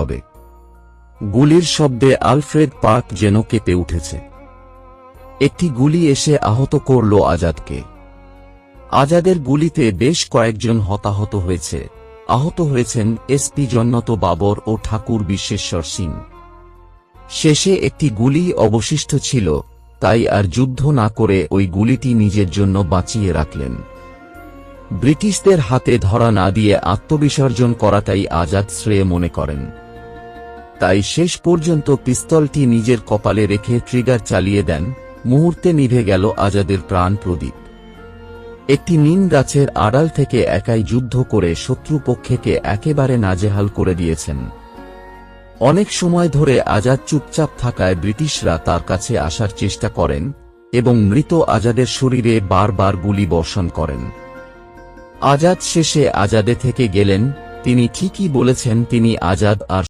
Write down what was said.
হবে। গুলির শব্দে আলফ্রেড পার্ক যেন কেঁপে উঠেছে। একটি গুলি এসে আহত করল আজাদকে। আজাদের গুলিতে বেশ কয়েকজন হতাহত হয়েছে। আহত হয়েছেন এসপি জন্নত বাবর ও ঠাকুর বিশ্বেশ্বর সিং। শেষে একটি গুলি অবশিষ্ট ছিল, তাই আর যুদ্ধ না করে ওই গুলিটি নিজের জন্য বাঁচিয়ে রাখলেন। ব্রিটিশদের হাতে ধরা না দিয়ে আত্মবিসর্জন করাটাই আজাদ শ্রেয় মনে করেন। তাই শেষ পর্যন্ত পিস্তলটি নিজের কপালে রেখে ট্রিগার চালিয়ে দেন, মুহূর্তে নিভে গেল আজাদের প্রাণ প্রদীপ। একটি নিম গাছের আড়াল থেকে একাই যুদ্ধ করে শত্রুপক্ষকে একেবারে নাজেহাল করে দিয়েছেন। অনেক সময় ধরে আজাদ চুপচাপ থাকায় ব্রিটিশরা তার কাছে আসার চেষ্টা করেন এবং মৃত আজাদের শরীরে বারবার গুলি বর্ষণ করেন। আজাদ শেষে আজাদে থেকে গেলেন, তিনি ঠিকই বলেছেন তিনি আজাদ আর